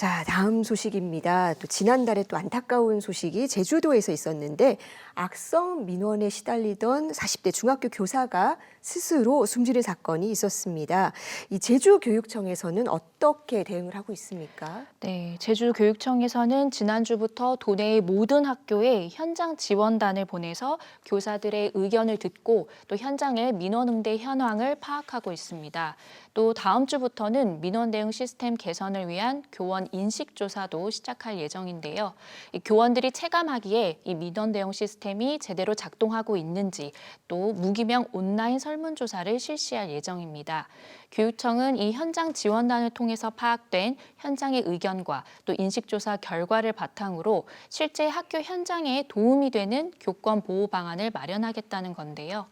자, 다음 소식입니다. 또 지난달에 또 안타까운 소식이 제주도에서 있었는데 악성 민원에 시달리던 40대 중학교 교사가 스스로 숨지는 사건이 있었습니다. 이 제주 교육청에서는 어떻게 대응을 하고 있습니까? 네, 제주 교육청에서는 지난주부터 도내의 모든 학교에 현장 지원단을 보내서 교사들의 의견을 듣고 또 현장의 민원 응대 현황을 파악하고 있습니다. 또 다음 주부터는 민원 대응 시스템 개선을 위한 교원 인식 조사도 시작할 예정인데요. 이 교원들이 체감하기에 이 민원 대응 시스템이 제대로 작동하고 있는지 또 무기명 온라인 설문조사를 실시할 예정입니다. 교육청은 이 현장 지원단을 통해서 파악된 현장의 의견과 또 인식조사 결과를 바탕으로 실제 학교 현장에 도움이 되는 교권 보호 방안을 마련하겠다는 건데요.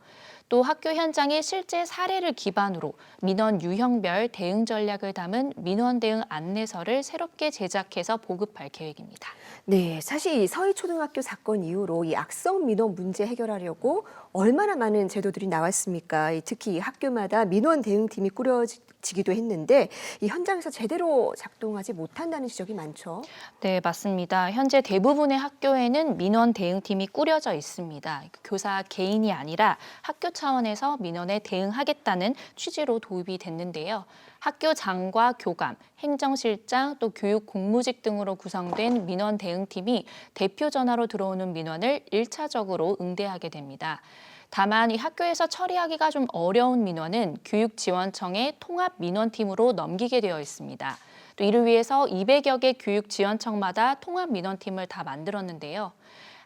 또 학교 현장의 실제 사례를 기반으로 민원 유형별 대응 전략을 담은 민원 대응 안내서를 새롭게 제작해서 보급할 계획입니다. 네, 사실 이 서희초등학교 사건 이후로 이 악성 민원 문제 해결하려고 얼마나 많은 제도들이 나왔습니까? 이 특히 이 학교마다 민원 대응팀이 꾸려 지기도 했는데 이 현장에서 제대로 작동하지 못한다는 지적이 많죠. 네, 맞습니다. 현재 대부분의 학교에는 민원 대응팀이 꾸려져 있습니다. 교사 개인이 아니라 학교 차원에서 민원에 대응하겠다는 취지로 도입이 됐는데요. 학교장과 교감, 행정실장, 또 교육 공무직 등으로 구성된 민원 대응팀이 대표 전화로 들어오는 민원을 일차적으로 응대하게 됩니다. 다만 이 학교에서 처리하기가 좀 어려운 민원은 교육지원청의 통합 민원팀으로 넘기게 되어 있습니다. 또 이를 위해서 200여 개 교육지원청마다 통합 민원팀을 다 만들었는데요.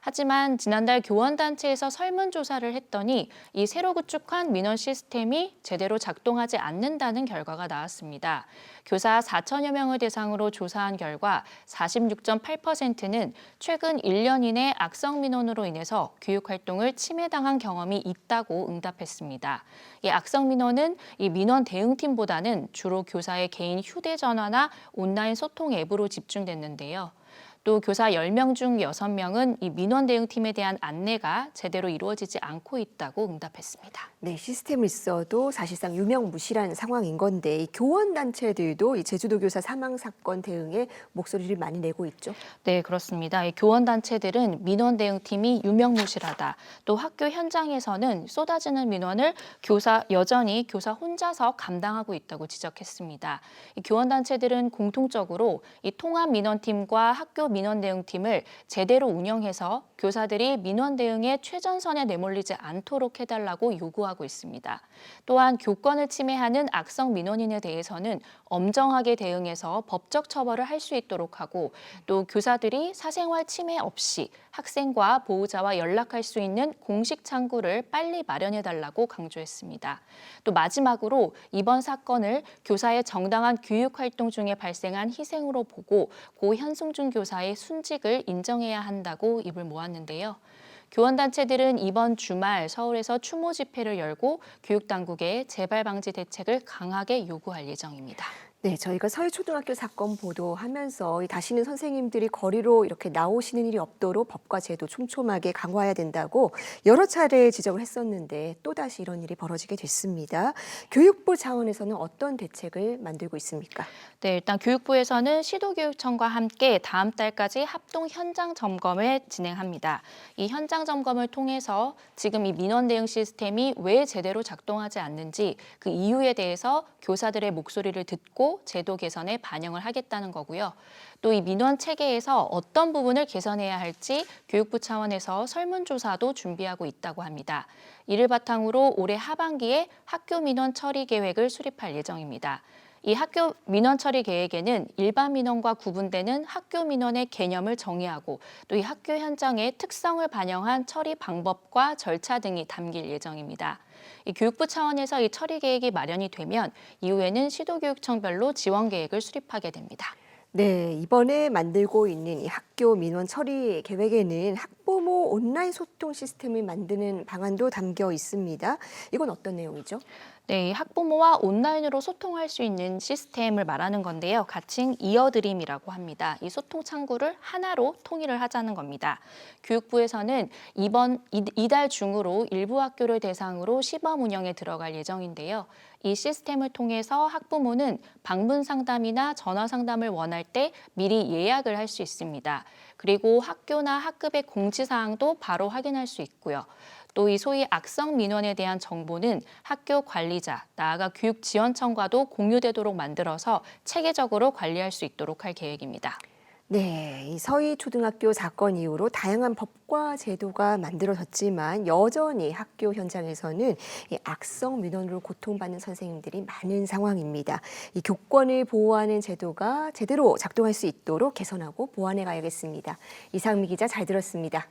하지만 지난달 교원단체에서 설문조사를 했더니 이 새로 구축한 민원 시스템이 제대로 작동하지 않는다는 결과가 나왔습니다. 교사 4천여 명을 대상으로 조사한 결과 46.8%는 최근 1년 이내 악성 민원으로 인해서 교육 활동을 침해당한 경험이 있다고 응답했습니다. 이 악성 민원은 이 민원 대응팀보다는 주로 교사의 개인 휴대전화나 온라인 소통 앱으로 집중됐는데요. 또 교사 10명 중 6명은 이 민원 대응팀에 대한 안내가 제대로 이루어지지 않고 있다고 응답했습니다. 네, 시스템을 써도 사실상 유명무실한 상황인 건데 이 교원 단체들도 이 제주도 교사 사망 사건 대응에 목소리를 많이 내고 있죠. 네, 그렇습니다. 이 교원 단체들은 민원 대응팀이 유명무실하다. 또 학교 현장에서는 쏟아지는 민원을 교사 여전히 교사 혼자서 감당하고 있다고 지적했습니다. 이 교원 단체들은 공통적으로 이 통합 민원팀과 학교 민원 대응팀을 제대로 운영해서 교사들이 민원 대응에 최전선에 내몰리지 않도록 해달라고 요구하고 있습니다. 또한 교권을 침해하는 악성 민원인에 대해서는 엄정하게 대응해서 법적 처벌을 할 수 있도록 하고 또 교사들이 사생활 침해 없이 학생과 보호자와 연락할 수 있는 공식 창구를 빨리 마련해 달라고 강조했습니다. 또 마지막으로 이번 사건을 교사의 정당한 교육 활동 중에 발생한 희생으로 보고 고 현승준 교사의 순직을 인정해야 한다고 입을 모았는데요. 교원단체들은 이번 주말 서울에서 추모 집회를 열고 교육당국에 재발 방지 대책을 강하게 요구할 예정입니다. 네, 저희가 서해초등학교 사건 보도하면서 이 다시는 선생님들이 거리로 이렇게 나오시는 일이 없도록 법과 제도 촘촘하게 강화해야 된다고 여러 차례 지적을 했었는데 또다시 이런 일이 벌어지게 됐습니다. 교육부 차원에서는 어떤 대책을 만들고 있습니까? 네, 일단 교육부에서는 시도교육청과 함께 다음 달까지 합동 현장 점검을 진행합니다. 이 현장 점검을 통해서 지금 이 민원 대응 시스템이 왜 제대로 작동하지 않는지 그 이유에 대해서 교사들의 목소리를 듣고 제도 개선에 반영을 하겠다는 거고요. 또 이 민원 체계에서 어떤 부분을 개선해야 할지 교육부 차원에서 설문조사도 준비하고 있다고 합니다. 이를 바탕으로 올해 하반기에 학교 민원 처리 계획을 수립할 예정입니다. 이 학교 민원 처리 계획에는 일반 민원과 구분되는 학교 민원의 개념을 정의하고 또 이 학교 현장의 특성을 반영한 처리 방법과 절차 등이 담길 예정입니다. 이 교육부 차원에서 이 처리 계획이 마련이 되면 이후에는 시도교육청별로 지원 계획을 수립하게 됩니다. 네, 이번에 만들고 있는 이 학교 민원 처리 계획에는 학 부모 온라인 소통 시스템을 만드는 방안도 담겨 있습니다. 이건 어떤 내용이죠? 네, 이 학부모와 온라인으로 소통할 수 있는 시스템을 말하는 건데요. 가칭 이어드림이라고 합니다. 이 소통 창구를 하나로 통일을 하자는 겁니다. 교육부에서는 이번 이- 이달 중으로 일부 학교를 대상으로 시범 운영에 들어갈 예정인데요. 이 시스템을 통해서 학부모는 방문 상담이나 전화 상담을 원할 때 미리 예약을 할 수 있습니다. 그리고 학교나 학급의 공지 사항도 바로 확인할 수 있고요. 또 이 소위 악성 민원에 대한 정보는 학교 관리자, 나아가 교육지원청과도 공유되도록 만들어서 체계적으로 관리할 수 있도록 할 계획입니다. 네, 이 서희 초등학교 사건 이후로 다양한 법과 제도가 만들어졌지만 여전히 학교 현장에서는 이 악성 민원으로 고통받는 선생님들이 많은 상황입니다. 이 교권을 보호하는 제도가 제대로 작동할 수 있도록 개선하고 보완해 가야겠습니다. 이상미 기자 잘 들었습니다.